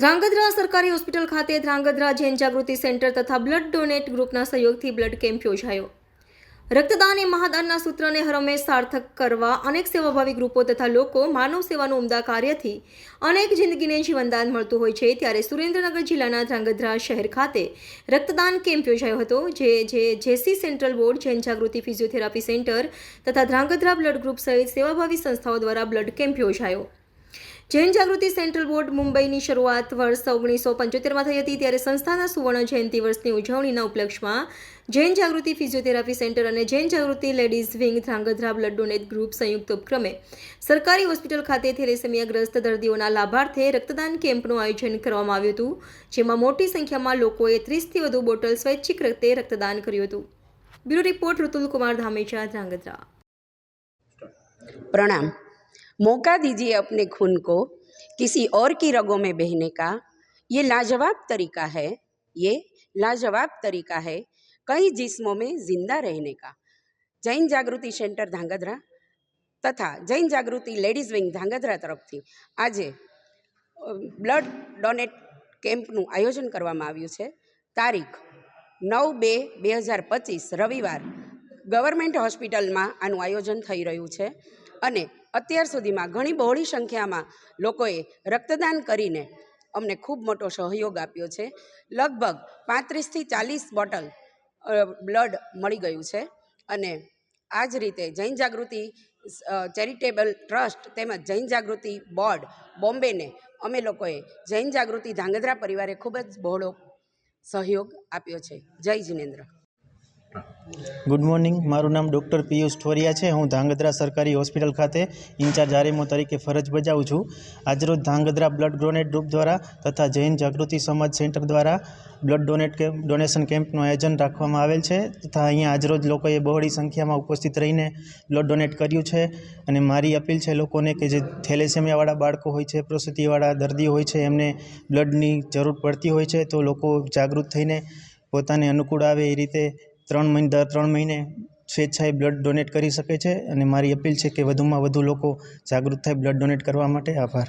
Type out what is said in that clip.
ધ્રાંગધ્રા સરકારી હોસ્પિટલ ખાતે ધ્રાંગધ્રા જૈન જાગૃતિ સેન્ટર તથા બ્લડ ડોનેટ ગ્રુપના સહયોગથી બ્લડ કેમ્પ યોજાયો. રક્તદાન એ મહાદાનના સૂત્રને હરમેશ સાર્થક કરવા અનેક સેવાભાવી ગ્રુપો તથા લોકો માનવ સેવાનું ઉમદા કાર્યથી અનેક જિંદગીને જીવનદાન મળતું હોય છે. ત્યારે સુરેન્દ્રનગર જિલ્લાના ધ્રાંગધ્રા શહેર ખાતે રક્તદાન કેમ્પ યોજાયો હતો, જે જે, જેસી central board, Jain Jagruti physiotherapy centre તથા ધ્રાંગધ્રા બ્લડ ગ્રુપ સહિત સેવાભાવી સંસ્થાઓ દ્વારા બ્લડ કેમ્પ યોજાયો. જૈન જાગૃતિ સેન્ટ્રલ બોર્ડ મુંબઈની શરૂઆત વર્ષ ઓગણીસો પંચોતેરમાં થઈ હતી ત્યારે સંસ્થાના સુવર્ણ જયંતિ વર્ષની ઉજવણીના ઉપલક્ષમાં જૈન જાગૃતિ ફિઝિયોથેરાપી સેન્ટર અને જૈન જાગૃતિ લેડીઝ વિંગ ધ્રાંગધ્રાબ લડ્ડુનેત ગ્રુપ સંયુક્ત ઉપક્રમે સરકારી હોસ્પિટલ ખાતે થેલેસેમિયાગ્રસ્ત દર્દીઓના લાભાર્થે રક્તદાન કેમ્પનું આયોજન કરવામાં આવ્યું હતું, જેમાં મોટી સંખ્યામાં લોકોએ ત્રીસથી વધુ બોટલ સ્વૈચ્છિક રીતે રક્તદાન કર્યું હતું. Bureau report Rutul Kumar Dhamecha, Dhrangadhra. પ્રણામ. मौका दीजिए अपने खून को किसी और की रगों में बहने का ये लाजवाब तरीका है ये लाजवाब तरीका है कई जिस्मों में जिंदा रहने का जैन जागृति सेंटर ધાંગધ્રા તથા જૈન જાગૃતિ લેડીઝ વિંગ ધાંગધ્રા તરફથી આજે બ્લડ ડોનેટ કેમ્પનું આયોજન કરવામાં આવ્યું છે તારીખ નવ બે બે હજાર પચીસ રવિવાર ગવર્મેન્ટ હોસ્પિટલમાં આનું આયોજન થઈ રહ્યું છે અને અત્યાર સુધીમાં ઘણી બહોળી સંખ્યામાં લોકોએ રક્તદાન કરીને અમને ખૂબ મોટો સહયોગ આપ્યો છે. લગભગ પાંત્રીસથી ચાલીસ બોટલ બ્લડ મળી ગયું છે અને આ જ રીતે જૈન જાગૃતિ ચેરિટેબલ ટ્રસ્ટ તેમજ જૈન જાગૃતિ બોર્ડ બોમ્બેને અમે લોકોએ જૈન જાગૃતિ ધાંગધ્રા પરિવારે ખૂબ જ બહોળો સહયોગ આપ્યો છે. જય જિનેન્દ્ર. Good morning. મારું નામ ડૉક્ટર પિયુષ ઠોરિયા છે. હું ધાંગધ્રા સરકારી હોસ્પિટલ ખાતે ઇન્ચાર્જ આરએમઓ તરીકે ફરજ બજાવું છું. આજરોજ ધાંગધ્રા બ્લડ ડોનેટ ગ્રુપ દ્વારા તથા જૈન જાગૃતિ સમાજ સેન્ટર દ્વારા બ્લડ ડોનેટ કેમ્પ, ડોનેશન કેમ્પનું આયોજન રાખવામાં આવેલ છે તથા અહીંયા આજરોજ લોકોએ બહોળી સંખ્યામાં ઉપસ્થિત રહીને બ્લડ ડોનેટ કર્યું છે અને મારી અપીલ છે લોકોને કે જે થેલેસેમિયાવાળા બાળકો હોય છે, પ્રસૂતિવાળા દર્દીઓ હોય છે, એમને બ્લડની જરૂર પડતી હોય છે તો લોકો જાગૃત થઈને પોતાને અનુકૂળ આવે એ રીતે ત્રણ મહિને દર ત્રણ મહિને સ્વેચ્છાએ બ્લડ ડોનેટ કરી શકે છે અને મારી અપીલ છે કે વધુમાં વધુ લોકો જાગૃત થાય બ્લડ ડોનેટ કરવા માટે. આભાર.